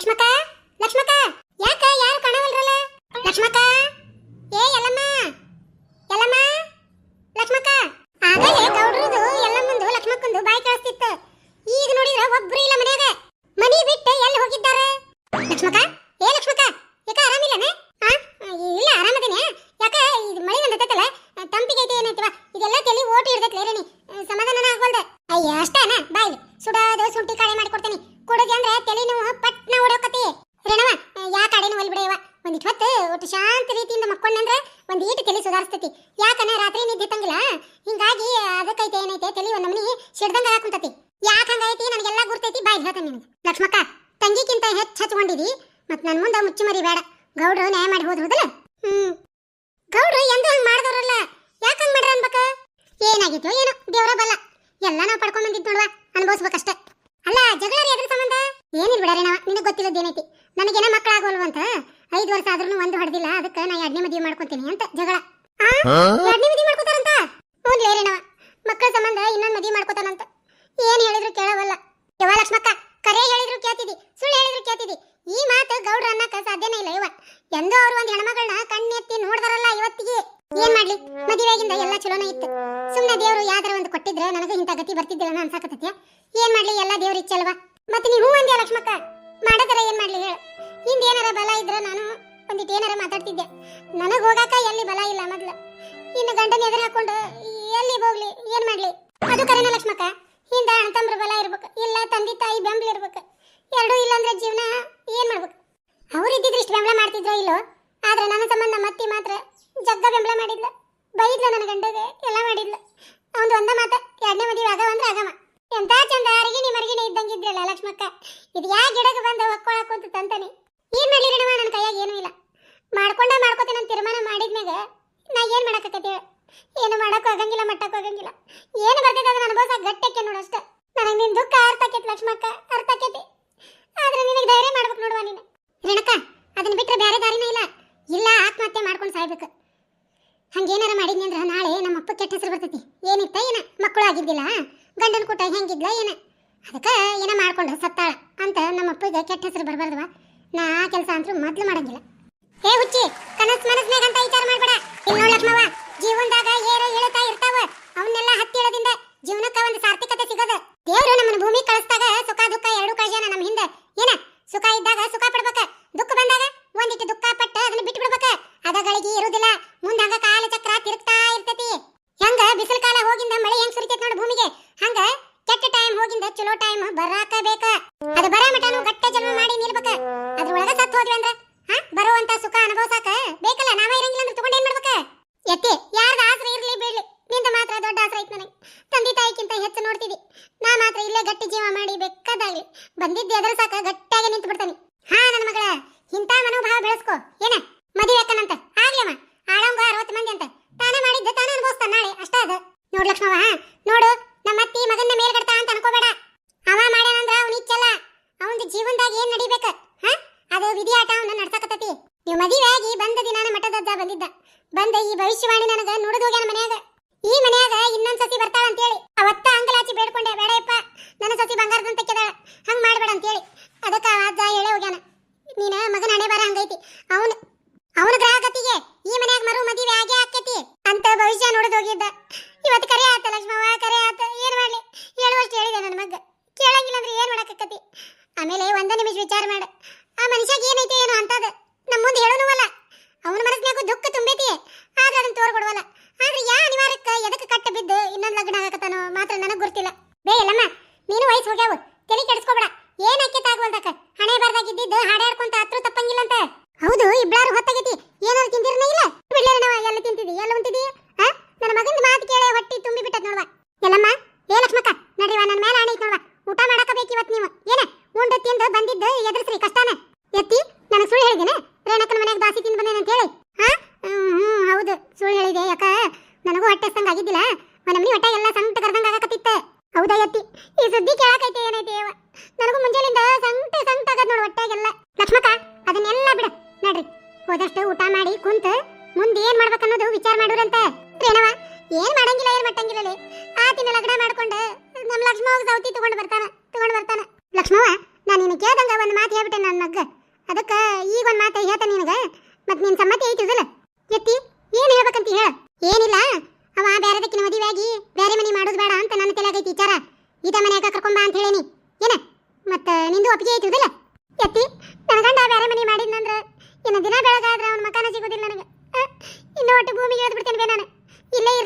ಲಕ್ಷ್ಮಕ್ಕ ಲಕ್ಷ್ಮಕ್ಕ ಯಾಕ ಯಾರು ಕಾಣವಲ್ರಲ್ಲ ಲಕ್ಷ್ಮಕ್ಕ ಏ ಎಲ್ಲಮ್ಮ ಎಲ್ಲಮ್ಮ ಲಕ್ಷ್ಮಕ್ಕ ಆಗಲೇ ಗೌಡ್ರದು ಎಲ್ಲಮ್ಮಂದು ಲಕ್ಷ್ಮಕ್ಕಂದು ಬಾಯಿ ಕೇಳಿಸ್ತಿತ್ತು ಈಗ ನೋಡಿದ್ರ ಒಬ್ರು ಇಲ್ಲ ಮನ್ಯಾಗ ಮನಿ ಬಿಟ್ಟು ಎಲ್ಲಿ ಹೋಗಿದ್ದಾರೆ ಲಕ್ಷ್ಮಕ್ಕ ಏ ಲಕ್ಷ್ಮಕ್ಕ ಯಾಕ ಆರಾಮಿಲ್ಲನ ಆ ಇಲ್ಲ ಆರಾಮದೇನೆ ಯಾಕ ಇದು ಮಳೆ ಬಂದತ್ತಲ್ಲ ತಂಪಿಗೆ ಐತೆ ಏನೈತಿವ ಇದೆಲ್ಲ ತಲೆ ಓಟಿ ಹಿಡ್ದೈತ್ಲೆ ರೇಣಿ ಸಮಾಧಾನ ಆಗ್ವಲ್ದ ಅಯ್ಯ ಅಷ್ಟೇನ ಬಾಯ್ ಸುಡೋದು ಶುಂಠಿ ಕಾಳೆ ಮಾಡಿ ಕೊಡ್ತೀನಿ ಕುಡಿದೆ ಅಂದ್ರೆ ತಲೆ ನೋವು ಪಟ್ನ ಓಡೋಕತಿ ರೇಣವ ಯಾ ಕಡೆನೂ ಒಲ್ ಬಿಡೆಯವ ಒಂದಿಟ್ ಹೊತ್ತು ಒಟ್ಟು ಶಾಂತ ರೀತಿಯಿಂದ ಮಕ್ಕೊಂಡಂದ್ರೆ ಒಂದು ಈಟು ತಲೆ ಸುಧಾರಿಸ್ತೈತಿ. ಯಾಕನ ರಾತ್ರಿ ನಿದ್ದೆ ತಂಗಿಲ್ಲ? ಹಿಂಗಾಗಿ ಅದಕ್ಕೈತೆ ಏನೈತೆ ತಲೆ ಒಂದು ಮನಿ ಸಿಡ್ದಂಗ ಹಾಕೊಂತತಿ. ಯಾಕೆ ಹಂಗೈತಿ ನನಗೆಲ್ಲ ಗುರ್ತೈತಿ, ಬಾಯ್ ಹೇಳ್ತಾನೆ ನಿನಗೆ. ಲಕ್ಷ್ಮಕ್ಕ ತಂಗಿಕ್ಕಿಂತ ಹೆಚ್ಚು ಹಚ್ಕೊಂಡಿದಿ ಮತ್ತೆ ನನ್ನ ಮುಂದೆ ಮುಚ್ಚಿ ಮರಿ ಬೇಡ ಗೌಡ್ರು ನ್ಯಾಯ ಮಾಡಿ ಹೋದ್ ಹೋದಲ್ಲ? ಹ್ಮ್. ಗೌಡ್ರು ಎಂದು ಹಂಗೆ ಮಾಡ್ದವ್ರಲ್ಲ ಯಾಕ ಹಂಗ್ ಮಾಡ್ರ ಅನ್ಬೇಕ ಏನಾಗಿತ್ತು ಏನೋ ದೇವ್ರ ಬಲ್ಲ ಎಲ್ಲ ನಾವು ಪಡ್ಕೊಂಡ್ ಬಂದಿದ್ ನೋಡ್ವಾ ಅನ್ಭವಿಸ್ಬೇಕಷ್ಟೇ ಅಲ್ಲ ಜಗಳ ಎದ್ರ ಸಂಬಂಧ ಏನಿಲ್ಲ ಬಿಡರಿ ನಾವ ನಿನಗೆ ಗೊತ್ತಿಲ್ಲದೇನೈತಿ ನನಗೇನ ಮಕ್ಕಳಾಗೋಲ್ವಂತ ಐದು ವರ್ಷ ಆದ್ರೂ ಒಂದು ಹೊಡೆದಿಲ್ಲ ಅದಕ್ಕೆ ನಾ ಎರಡನೇ ಮದುವೆ ಮಾಡ್ಕೊಂತೀನಿ ಅಂತ ಜಗಳ ಆ ಎರಡನೇ ಮದುವೆ ಮಾಡ್ಕೋತಾರಂತ ಹ್ಞೂ ಲೇರೇನವ ಮಕ್ಕಳ ಸಂಬಂಧ ಇನ್ನೊಂದು ಮದುವೆ ಮಾಡ್ಕೋತಾನಂತ ಏನ್ ಹೇಳಿದ್ರು ಕೇಳವಲ್ಲ. ಯವ್ವ ಲಕ್ಷ್ಮಕ್ಕ, ಕರೆ ಹೇಳಿದ್ರು ಕೇಳ್ತಿದಿ ಸುಳ್ಳು ಹೇಳಿದ್ರು ಕೇಳ್ತಿದಿ ಈ ಮಾತು ಗೌಡ್ರ ಅನ್ನಕ ಸಾಧ್ಯನೇ ಇಲ್ಲ ಇವ. ಎಂದೋ ಅವ್ರು ಒಂದ್ ಹೆಣ್ಮಗಳನ್ನ ಕಣ್ಣೆತ್ತಿ ನೋಡ್ದಾರಲ್ಲ ಇವತ್ತಿಗೆ. ಏನ್ ಮಾಡ್ಲಿ? ಮದುವೆಗಿಂದ ಎಲ್ಲ ಚಲೋನೇ ಇತ್ತು. ಸುಮ್ನೆ ದೇವ್ರು ಯಾವ್ದಾರ ಒಂದು ಕೊಟ್ಟಿದ್ರೆ ನನಗೆ ಇಂಥ ಗತಿ ಬರ್ತಿದ್ದಿಲ್ಲ ಅನ್ಸಾಕತ್ತೈತಿ. ಏನ್ ಮಾಡ್ಲಿ? ಎಲ್ಲ ದೇವ್ರ ಅಲ್ವಾ? ಮತ್ತೆ ನೀವು ಅಂದ್ಯಾ ಲಕ್ಷ್ಮಕ್ಕ? ಮಾಡದರ ಏನ್ ಮಾಡ್ಲಿ ಹೇಳ. ಏನಾರ ಬಲ ಇದ್ರ ನಾನು ಒಂದಿಟ್ಟು ಏನಾರ ಮಾತಾಡ್ತಿದ್ದೆ. ನನಗ್ ಹೋಗಾಕ ಎಲ್ಲಿ ಬಲ ಇಲ್ಲ ಮೊದ್ಲು. ಇನ್ನು ಗಂಡನ ಎದುರು ಹಾಕೊಂಡು ಎಲ್ಲಿ ಹೋಗ್ಲಿ? ಏನ್ ಮಾಡ್ಲಿ? ಅದು ಕರೆನ ಲಕ್ಷ್ಮಕ್ಕ? ಹಿಂದ ಅಣ್ಣತಂಬ್ರ ಬಲ ಇರ್ಬೇಕು, ಇಲ್ಲ ತಂದೆ ತಾಯಿ ಬೆಂಬಲ ಇರ್ಬೇಕು. ಎರಡೂ ಇಲ್ಲಾಂದ್ರೆ ಜೀವನ ಏನು ಮಾಡ್ಬೇಕು? ಅವ್ರು ಇದ್ದಿದ್ರೆ ಇಷ್ಟು ಬೆಂಬಲ ಮಾಡ್ತಿದ್ರೋ ಇಲ್ಲೋ? ಆದರೆ ನನ್ನ ಸಂಬಂಧ ಮತ್ತೆ ಮಾತ್ರ ಜಗ್ಗ ಬೆಂಬಲ ಮಾಡಿದ್ಲ ಬೈದ್ಲ ನನ್ನ ಗಂಡಗೆ ಎಲ್ಲ ಮಾಡಿದ್ಲ ಅವನು ಒಂದ ಮಾತ ಎರಡನೇ ಮದುವೆ ಆಗವ ಅಂದ್ರೆ ಆಗಮ ಎಂತ ಚಂದ ಅರಗಿನಿ ಮರಗಿನಿ ಇದ್ದಂಗಿದ್ರಲ್ಲ ಲಕ್ಷ್ಮಕ್ಕ ಇದು ಯಾ ಗಿಡಕ್ಕೆ ಬಂದು ಒಕ್ಕೊಳಕ್ ಕುಂತ ತಂತಾನೆ ಏನ್ ಮಾಡ್ಲಿ ರೇಣವ ನನ್ನ ಕೈಯಾಗ ಏನೂ ಇಲ್ಲ ಮಾಡ್ಕೊಂಡ ಮಾಡ್ಕೋತೀನಿ ಅಂತ ತೀರ್ಮಾನ ಮಾಡಿದ್ಮ್ಯಾಗ ನಾ ಏನ್ ಮಾಡಕತ್ತೈತಿ ಏನು ಮಾಡಕ್ ಮಟ್ಟಕ್ ಏನು ಬರ್ತೈತೆ ಅದನ್ನ ಅನುಭವಿಸ ಗಟ್ಟಕ್ಕೆ ನೋಡು ನನಗೆ ನಿನ್ ದುಃಖ ಅರ್ಥ ಆಕೈತಿ ಲಕ್ಷ್ಮಕ್ಕ, ಅರ್ಥ ಆಕೈತಿ. ಆದ್ರೆ ನಿನಗೆ ಧೈರ್ಯ ಮಾಡ್ಬೇಕು ನೋಡುವ ನೀನು. ರೇಣಕ್ಕ ಅದನ್ನ ಬಿಟ್ರ ಬೇರೆ ದಾರಿನೇ ಇಲ್ಲ. ಇಲ್ಲ, ಆತ್ಮಹತ್ಯೆ ಮಾಡ್ಕೊಂಡು ಸಾಯ್ಬೇಕು. ಹಂಗೇನಾರ ಮಾಡಿದ್ನಿ ಅಂದ್ರೆ ನಾಳೆ ನಮ್ಮ ಅಪ್ಪ ಕೆಟ್ಟ ಹೆಸರು ಬರ್ತೈತಿ. ಏನಿತ್ತ ಏನ? ಮಕ್ಕಳು ಆಗಿದ್ದಿಲ್ಲ ಗಂಡನ ಕೂಟ ಹೆಂಗಿದ್ಲ ಏನ? ಅದಕ್ಕೆ ಏನ ಮಾಡ್ಕೊಂಡು ಸತ್ತಾಳ ಅಂತ ನಮ್ಮ ಅಪ್ಪಗೆ ಕೆಟ್ಟ ಹೆಸರು ಬರಬಾರ್ದವ ನಾ ಕೆಲಸ ಅಂತೂ ಮೊದ್ಲು ಮಾಡಂಗಿಲ್ಲ. ಹೇ ಹುಚ್ಚಿ, ಕನಸು ಮನಸ್ನಾಗ ಅಂತ ವಿಚಾರ ಮಾಡ್ಬೇಡ. ಇಲ್ಲಿ ನೋಡ್ ಲಕ್ಷ್ಮವ್ವ. ಜೀವನದಾಗ ಏರು ಇಳಿತಾ ಇರ್ತಾವ. ಅವನ್ನೆಲ್ಲ ಹತ್ತಿಳದಿಂದ ಜೀವನಕ್ಕ ಒಂದು ಸಾರ್ಥಕತೆ ಸಿಗೋದು. ದೇವರು ನಮ್ಮನ್ನ ಭೂಮಿ ಕಳಿಸ್ದಾಗ ಸುಖ ದುಃಖ ಎರಡು ಕಳ್ಸ್ಯಾನ ನಮ್ಮ ಹಿಂದೆ. ಏನ? ಸುಖ ಇದ್ದಾಗ ಸುಖ ಪಡ್ಬೇಕ. ದುಃಖ ಬಂದಾಗ ಒಂದಿಟ್ಟು ದುಃಖ ಪಟ್ಟ ಅದನ್ನ ಬಿಟ್ಟು ಬಿಡ್ಬೇಕ ಅದಗಳಿಗೆ ಇರುವುದಿಲ್ಲ ಮುಂದಾಗ ಮುಂದ ಹಂಗ ಕಾಲ ಚಕ್ರ ತಿರುಗ್ತಾ ಇರ್ತೈತಿ ಹೆಂಗ ಬಿಸಿಲು ಕಾಲ ಹೋಗಿಂದ ಮಳೆ ಹೆಂಗ್ ಸುರಿತೈತಿ ನೋಡು ಭೂಮಿಗೆ ಹಂಗ ಕೆಟ್ಟ ಟೈಮ್ ಹೋಗಿಂದ ಚಲೋ ಟೈಮ್ ಬರಾಕ ಬೇಕ ಅದು ಬರ ಮಟನು ಗಟ್ಟ ಜನ್ಮ ಮಾಡಿ ನಿಲ್ಬೇಕ ಅದ್ರೊಳಗ ಸತ್ತು ಹೋದ್ವಿ ಅಂದ್ರ ಹಾ ಬರುವಂತ ಸುಖ ಅನುಭವಿಸಾಕ ಬೇಕಲ್ಲ ನಾವ ಇರಂಗಿಲ್ಲ ಅಂದ್ರೆ ತಗೊಂಡ್ ಏನ್ ಮಾಡ್ಬೇಕ ಎತ್ತಿ ಯಾರ್ದ ಆಸರೆ ಇರ್ಲಿ ಬೀಳ್ಲಿ ನಿಂದ ಮಾತ್ರ ದೊಡ್ಡ ಆಸರೆ ಐತ್ ನನಗೆ ತಂದೆ ತಾಯಿಕ್ಕಿಂತ ಹೆಚ್ಚು ನೋಡ್ತಿದ್ದಿ ನಾ ಮಾತ್ರ ಇಲ್ಲೇ ಗಟ್ಟಿ ಜೀವ ಮಾಡಿ ಬೇಕಾದಾಗ್ಲಿ ಬಂದಿದ್ದೆ ಅದ್ರ ಸಾಕ ಗಟ್ಟಿಯಾಗಿ ನಿಂತು ಬಿಡ್ತಾನೆ ಹಾ, ನನ್ನ ಮಗಳ, ಇಂಥ ಮನೋಭಾವ ಬೆಳೆಸ್ಕೋ. ಏನ? ಮದುವೆ ಅಕ್ಕನಂತ? ಅಮ್ಮ. ಆಳಂಗ ಅರವತ್ತು ಮಂದಿ ಅಂತ. ತಾನೇ ಮಾಡಿದ್ದ ತಾನೇ ಅನುಭವಿಸ್ತಾನ ನಾಳೆ. ಅಷ್ಟ ಅದ. ನೋಡ್ ಲಕ್ಷ್ಮವ ನೋಡು, ನಮ್ಮ ಅತ್ತಿ ಮಗನ್ನ ಮೇಲ್ಗಡ್ತಾ ಅಂತ ಅನ್ಕೋಬೇಡ. ಅವ ಮಾಡ್ಯಾನಂದ್ರ ಅವ್ನ ಇಚ್ಚಲ್ಲ ಅವನ ಜೀವನದಾಗ ಏನ್ ನಡಿಬೇಕ? ಹಾ? ಅದು ವಿಧಿ ಆಟ ಅವನ್ನ ನಡ್ಸಕತ್ತತಿ. ನೀವು ಮದುವೆ ಆಗಿ ಬಂದ ದಿನಾನ ಮಠದಜ್ಜ ಬಂದಿದ್ದ. ಬಂದ ಈ ಭವಿಷ್ಯವಾಣಿ ನನಗ ನುಡಿದು ಹೋಗ್ಯಾನ ಮನ್ಯಾಗ. ಈ ಮನ್ಯಾಗ ಇನ್ನೊಂದ್ ಸಸಿ ಬರ್ತಾಳ ಅಂತೇಳಿ ಅವತ್ತ ಅಂಗಲಾಚಿ ಬೇಡ್ಕೊಂಡೆ ಬೇಡಯಪ್ಪ ನನ್ನ ಸಸಿ ಬಂಗಾರದಂತ ಕೆದಾಳ ಹಂಗ್ ಮಾಡ್ಬೇಡ ಅಂತೇಳಿ ಅದಕ್ಕ ಆ ಅಜ್ಜ ಹೇಳೇ ಹೋಗ್ಯಾನ ನೀನ ಮಗನ ಹಣೆ ಬರ ಹಂಗೈತಿ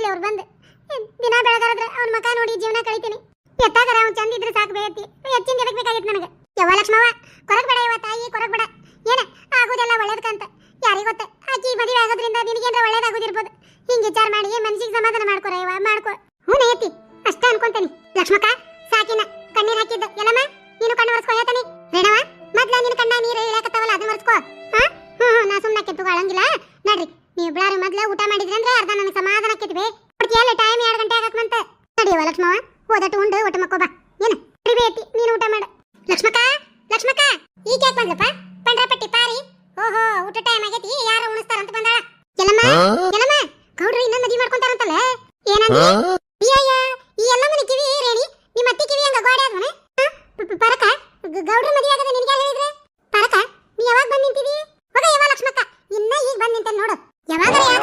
ಇಲ್ಲಿ ಅವ್ರು ಬಂದು ದಿನ ಬೆಳಗಾರದ್ರೆ ಅವ್ನ ಮಕ ನೋಡಿ ಜೀವನ ಕಳಿತೀನಿ. ಎತ್ತಾಗರ ಅವ್ನು ಚಂದ ಇದ್ರೆ ಸಾಕು ಬೇಯತ್ತಿ. ಹೆಚ್ಚಿನ ಜನಕ್ಕೆ ಬೇಕಾಗಿತ್ತು ನನಗೆ? ಯವ ಲಕ್ಷ್ಮವ ಕೊರಗ್ ಬೇಡ ಯವ್ವ ತಾಯಿ, ಕೊರಗ್ ಬೇಡ. ಏನೇ, ಆಗೋದೆಲ್ಲ ಒಳ್ಳೇದಕ್ಕಂತ ಯಾರಿಗೆ ಗೊತ್ತೆ? ಆಕಿ ಮದುವೆ ಆಗೋದ್ರಿಂದ ನಿನಗೇನ್ರ ಒಳ್ಳೇದಾಗೋದಿರ್ಬೋದು ಹಿಂಗೆ ವಿಚಾರ ಮಾಡಿ ಮನಸ್ಸಿಗೆ ಸಮಾಧಾನ ಮಾಡ್ಕೊರ ಇವ ಮಾಡ್ಕೊ. ಹ್ಞೂ ನಯತಿ, ಅಷ್ಟೇ ಅನ್ಕೊಂತೀನಿ. ಲಕ್ಷ್ಮಕ್ಕ, ಸಾಕಿನ, ಕಣ್ಣೀರ್ ಹಾಕಿದ್ದು. ಎಲ್ಲಮ್ಮ, ನೀನು ಕಣ್ಣು ಒರೆಸ್ಕೊ, ಹೇಳ್ತಾನೆ. ರೇಣವ ಮೊದ್ಲ ನಿನ್ನ ಕಣ್ಣ ನೀರು ಹೇಳಕತ್ತಾವಲ್ಲ ಅದನ್ನ ಒರೆಸ್ಕೊ. ಹಾ? ಹ್ಞೂ ಹ್ಞೂ ನಾ ಸುಮ್ಮನೆ ಕೆತ್ತು ಇಬ್ಲಾರು ಮೊದ್ಲ ಊಟ ಮಾಡಿದ್ರೆ ಅಂದ್ರೆ ಅರ್ಧ ನನಗೆ ಸಮಾಧಾನ ಆಕೈತಿ ಕೊಡ್ತೀಯಲ್ಲ ಟೈಮ್ ಎರಡು ಗಂಟೆ ಆಗಕ್ಕಂತ ನಡಿಯವ ಲಕ್ಷ್ಮವ ಹೋದಟ್ಟು ಉಂಡು ಊಟ ಮಕ್ಕೋಬಾ ಏನು? ಕಡಿಮೆ ನೀನು ಊಟ ಮಾಡು. ಲಕ್ಷ್ಮಕ್ಕ ಲಕ್ಷ್ಮಕ್ಕ ಈಗ ಯಾಕೆ ಬಂದ್ಲಪ್ಪ? ಪಂಡ್ರಪಟ್ಟಿ ಪಾರಿ. ಓಹೋ ಊಟ ಟೈಮ್ ಆಗೈತಿ ಯಾರು ಉಣಿಸ್ತಾರ ಅಂತ ಬಂದಾಳ ಎಲ್ಲಮ್ಮ ಎಲ್ಲಮ್ಮ ಗೌಡ್ರು ಇನ್ನೊಂದು ಮದಿ ಮಾಡ್ಕೊಂತಾರಂತಲ್ಲ? ಏನಂದ್ರೆ llamada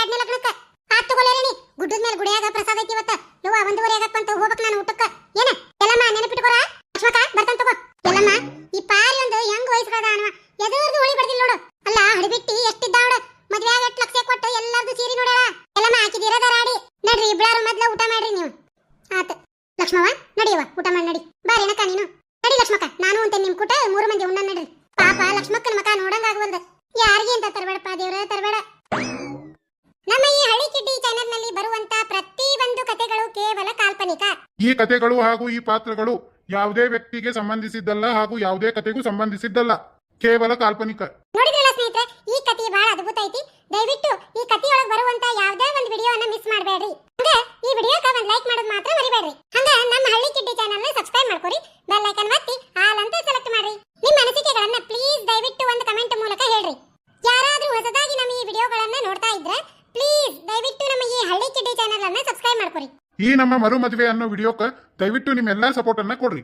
ಎರಡನೇ ಲಗ್ನಕ್ಕ? ಆತ್ ತಗೊಳ್ಳೇನಿ ಗುಡ್ಡದ ಮೇಲೆ ಗುಡಿಯಾಗ ಪ್ರಸಾದ ಐತಿ ಇವತ್ತ. ಯವ್ವ ಒಂದೂವರೆ ಆಗಪ್ಪ ಅಂತ ಹೋಗ್ಬೇಕು ನಾನು ಊಟಕ್ಕ. ಏನ? ಎಲ್ಲಮ್ಮ ನೆನಪಿಟ್ಕೊಳ ಅಶ್ವಕ, ಬರ್ತಾನ ತಗೋ. ಎಲ್ಲಮ್ಮ, ಈ ಪಾರಿ ಒಂದು ಹೆಂಗ್ ವಯಸ್ಸದ ಅನ್ವ. ಎದುರ್ದು ಉಳಿ ಬಡ್ದಿಲ್ಲ ನೋಡು. ಅಲ್ಲ, ಹಡಿಬಿಟ್ಟಿ ಎಷ್ಟಿದ್ದ ನೋಡು. ಮದ್ವೆಯಾಗ ಎಷ್ಟು ಲಕ್ಷ ಕೊಟ್ಟು ಎಲ್ಲಾರ್ದು ಸೀರಿ ನೋಡಾಳ ಎಲ್ಲಮ್ಮ ಹಾಕಿದಿರದ ರಾಡಿ ನಡ್ರಿ, ಇಬ್ಳಾರು ಮೊದ್ಲ ಊಟ ಮಾಡ್ರಿ ನೀವು. ಆತ. ಲಕ್ಷ್ಮವ ನಡಿಯವ ಊಟ ಮಾಡಿ, ನಡಿ. ಬಾರಿ ಏನಕ್ಕ ನೀನು? ನಡಿ ಲಕ್ಷ್ಮಕ್ಕ, ನಾನು ಅಂತ ನಿಮ್ ಕೂಟ. ಮೂರು ಮಂದಿ ಉಣ್ಣ ನಡ್ರಿ. ಪಾಪ, ಲಕ್ಷ್ಮಕ್ಕನ ಮಕ ನೋಡಂಗ ನೋಡಂಗಾಗುವಲ್ದು. ಯಾರಿಗೆ ಅಂತ ತರಬೇಡಪ್ಪ ದೇವ್ರ, ತರಬೇಡ. ನಮ್ಮ ಈ ಹಳ್ಳಿ ಕಿಡ್ಡಿ ಚಾನೆಲ್ನಲ್ಲಿ ಬರುವಂತ ಪ್ರತಿ ಒಂದು ಕಥೆಗಳು ಕೇವಲ ಕಾಲ್ಪನಿಕ. ಈ ಕಥೆಗಳು ಹಾಗೂ ಈ ಪಾತ್ರಗಳು ಯಾವುದೇ ವ್ಯಕ್ತಿಗೆ ಸಂಬಂಧಿಸಿದ್ದಲ್ಲ ಹಾಗೂ ಯಾವುದೇ ಕಥೆಗೂ ಸಂಬಂಧಿಸಿದ್ದಲ್ಲ ಕೇವಲ ಕಾಲ್ಪನಿಕ. ನೋಡಿದ್ರಲ್ಲ ಸ್ನೇಹಿತರೆ ಈ ಕಥೆ ಬಹಳ ಅದ್ಭುತ ಐತಿ. ದಯವಿಟ್ಟು ಈ ಕಥೆಯೊಳಗೆ ಬರುವಂತ ಯಾವುದೇ ಒಂದು ವಿಡಿಯೋನ ಮಿಸ್ ಮಾಡಬೇಡ್ರಿ. ಹಂಗೆ ಈ ವಿಡಿಯೋಕ ಒಂದು ಲೈಕ್ ಮಾಡೋದು ಮಾತ್ರ ಮರಿಬೇಡ್ರಿ. ಹಂಗೆ ನಮ್ಮ ಹಳ್ಳಿ ಕಿಡ್ಡಿ ಚಾನೆಲ್ ಅನ್ನು ಸಬ್ಸ್ಕ್ರೈಬ್ ಮಾಡ್ಕೊರಿ ಬೆಲ್ ಐಕನ್ ಒತ್ತಿ ಆಲ್ ಅಂತ ಸೆಲೆಕ್ಟ್ ಮಾಡ್ರಿ. ನಿಮ್ಮ ಅನಿಸಿಕೆಗಳನ್ನ ಪ್ಲೀಸ್ ದಯವಿಟ್ಟು ಒಂದು ಕಮೆಂಟ್ ಮೂಲಕ ಹೇಳ್ರಿ. ಪ್ಲೀಸ್ ದಯವಿಟ್ಟು ನಮಗೆ ಹಳ್ಳಿ ಕಿಡ್ಡಿ ಚಾನೆಲ್ ಅನ್ನ ಸಬ್ಸ್ಕ್ರೈಬ್ ಮಾಡ್ಕೊರಿ ಈ ನಮ್ಮ ಮರು ಮದುವೆ ಅನ್ನೋ ವಿಡಿಯೋಕ್ಕೆ ದಯವಿಟ್ಟು ನಿಮ್ಮೆಲ್ಲಾ ಸಪೋರ್ಟನ್ನು ಕೊಡ್ರಿ.